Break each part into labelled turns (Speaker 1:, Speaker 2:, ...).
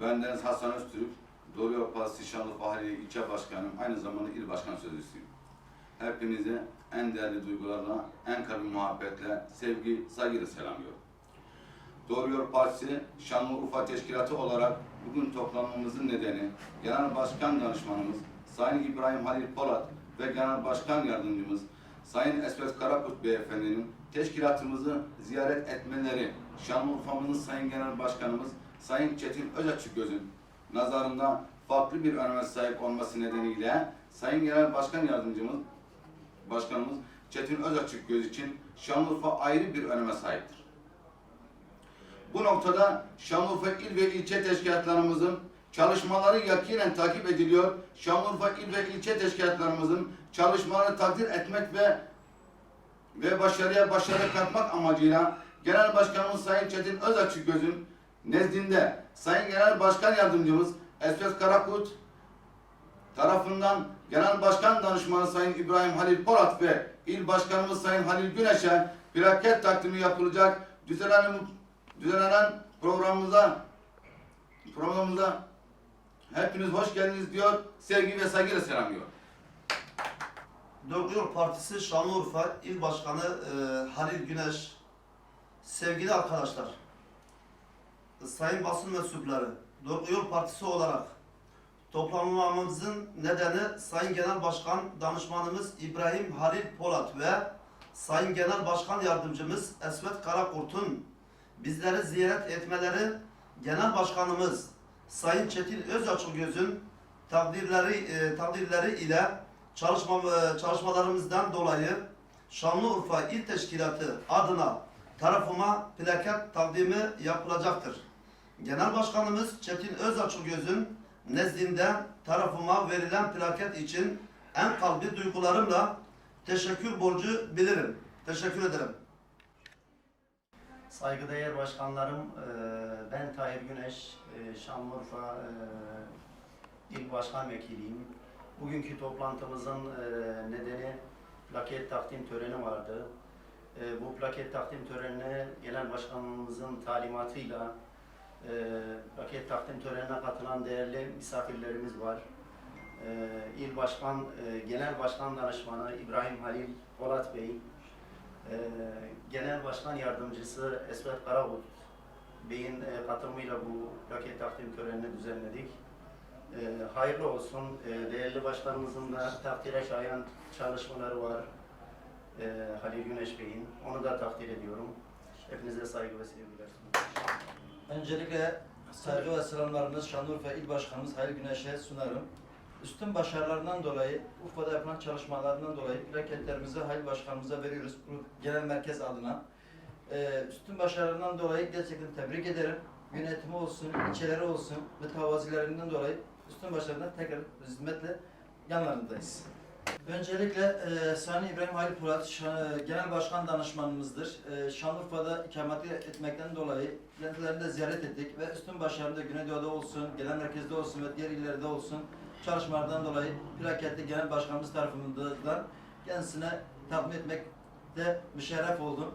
Speaker 1: Bendeniz Hasan Öztürk, Doğru Yol Partisi Şanlıurfa Halil İlçe Başkanım, aynı zamanda il başkan sözcüsüyüm. Hepinize en değerli duygularla, en kalbi muhabbetle, sevgi, saygıyla selamlıyorum. Doğru Yol Partisi Şanlıurfa Teşkilatı olarak bugün toplanmamızın nedeni Genel Başkan Danışmanımız Sayın İbrahim Halil Polat ve Genel Başkan Yardımcımız Sayın Esvet Karakurt Beyefendinin teşkilatımızı ziyaret etmeleri, Şanlıurfa'mızın Sayın Genel Başkanımız Sayın Çetin Özaçıkgöz'ün nazarında farklı bir öneme sahip olması nedeniyle Sayın Genel Başkan Yardımcımız Başkanımız Çetin Özaçıkgöz için Şanlıurfa ayrı bir öneme sahiptir. Bu noktada Şanlıurfa il ve ilçe teşkilatlarımızın çalışmaları yakinen takip ediliyor. Şanlıurfa il ve ilçe teşkilatlarımızın çalışmaları takdir etmek ve ve başarıya başarı katmak amacıyla Genel Başkanımız Sayın Çetin Özaçıkgöz'ün nezdinde Sayın Genel Başkan Yardımcımız Esvet Karakut tarafından Genel Başkan Danışmanı Sayın İbrahim Halil Polat ve İl Başkanımız Sayın Halil Güneş'e plaket takdimi yapılacak düzenlenen, düzenlenen programımıza programımıza hepiniz hoş geldiniz diyor. Sevgi ve saygıyla selamlıyor.
Speaker 2: Doğru Yol Partisi Şanlıurfa İl Başkanı e, Halil Güneş, sevgili arkadaşlar, sayın basın mensupları, Doğru Yol Partisi olarak toplanmamızın nedeni Sayın Genel Başkan Danışmanımız İbrahim Halil Polat ve Sayın Genel Başkan Yardımcımız Esvet Karakurt'un bizleri ziyaret etmeleri, Genel Başkanımız Sayın Çetin Özaçıgöz'ün takdirleri, e, takdirleri ile çalışma, e, çalışmalarımızdan dolayı Şanlıurfa İl Teşkilatı adına tarafıma plaket takdimi yapılacaktır. Genel Başkanımız Çetin Özaçıgöz'ün nezdinde tarafıma verilen plaket için en kalbi duygularımla teşekkür borcu bilirim. Teşekkür ederim.
Speaker 3: Saygıdeğer başkanlarım, eee, ben Tahir Güneş, eee, Şanlıurfa eee, İl Başkan Vekiliyim. Bugünkü toplantımızın nedeni plaket takdim töreni vardı. Bu plaket takdim törenine Genel Başkanımızın talimatıyla plaket takdim törenine katılan değerli misafirlerimiz var. İl Başkan, Genel Başkan Danışmanı İbrahim Halil Polat Bey, ee, Genel Başkan Yardımcısı Esvet Karabut Bey'in e, katılımıyla bu plaket takdim törenini düzenledik. Ee, hayırlı olsun. Ee, değerli başkanımızın da takdire şayan çalışmaları var. Ee, Halil Güneş Bey'in. Onu da takdir ediyorum. Hepinize saygı ve sevgiler sunuyorum.
Speaker 4: Öncelikle saygı ve selamlarımız Şanlıurfa İl Başkanımız Halil Güneş'e sunarım. Üstün başarılarından dolayı, Urfa'da yapılan çalışmalarından dolayı plaketlerimizi Halil Başkanımıza veriyoruz genel merkez adına. Ee, üstün başarılarından dolayı gerçekten tebrik ederim. Yönetimi olsun, ilçeleri olsun ve tavazilerinden dolayı üstün başarılarından tekrar hizmetle yanlarındayız. Öncelikle e, Sayın İbrahim Halil Polat, Şa- Genel Başkan Danışmanımızdır. E, Şanlıurfa'da ikamet etmekten dolayı kendilerini de ziyaret ettik ve üstün başarıda Güneydoğu'da olsun, genel merkezde olsun ve diğer illerde olsun çalışmalardan dolayı plaketli Genel Başkanımız tarafından kendisine takdim etmekte müşerref oldum.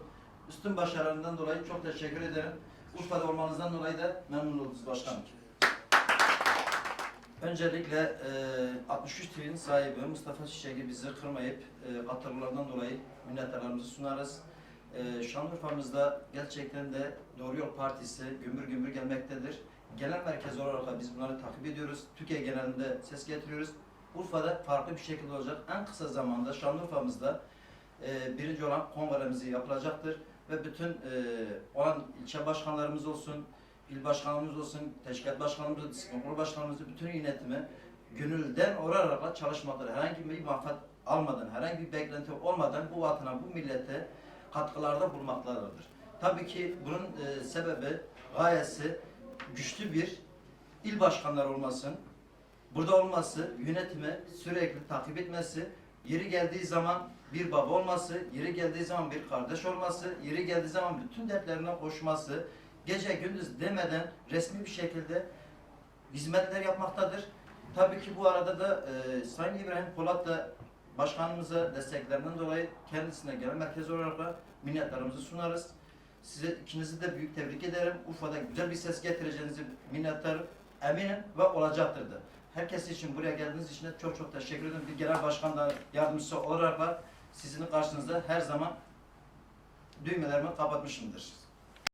Speaker 4: Üstün başarılarından dolayı çok teşekkür ederim. Urfa'da olmanızdan dolayı da memnun oldunuz başkanım. Öncelikle e, 63 TV'nin sahibi Mustafa Çiçek'i bizi kırmayıp e, katılımlarından dolayı minnettarlarımızı sunarız. E, Şanlıurfa'mızda gerçekten de Doğru Yol Partisi gümbür gümbür gelmektedir. Genel merkez olarak biz bunları takip ediyoruz. Türkiye genelinde ses getiriyoruz. Urfa'da farklı bir şekilde olacak. En kısa zamanda Şanlıurfa'mızda e, birinci olan kongremizi yapılacaktır. Ve bütün e, olan ilçe başkanlarımız olsun, il başkanımız olsun, teşkilat başkanımız, disiplin kurulu başkanımız, bütün yönetimi gönülden orarak çalışmaktadır. Herhangi bir manfaat almadan, herhangi bir beklenti olmadan bu vatana, bu millete katkılarda bulunmaktadırdır. Tabii ki bunun e, sebebi, gayesi güçlü bir il başkanları olmasın, burada olması, yönetimi sürekli takip etmesi, yeri geldiği zaman bir baba olması, yeri geldiği zaman bir kardeş olması, yeri geldiği zaman bütün dertlerine koşması, gece gündüz demeden resmi bir şekilde hizmetler yapmaktadır. Tabii ki bu arada da e, Sayın İbrahim Polat da başkanımıza desteklerinden dolayı kendisine genel merkez olarak da minnetlerimizi sunarız. Size ikinizi de büyük tebrik ederim. Urfa'da güzel bir ses getireceğinizi minnettar eminim ve olacaktır da. Herkes için buraya geldiğiniz için de çok çok teşekkür ederim. Bir genel başkan da yardımcısı olarak da sizin karşınızda her zaman düğmelerimi kapatmışımdır.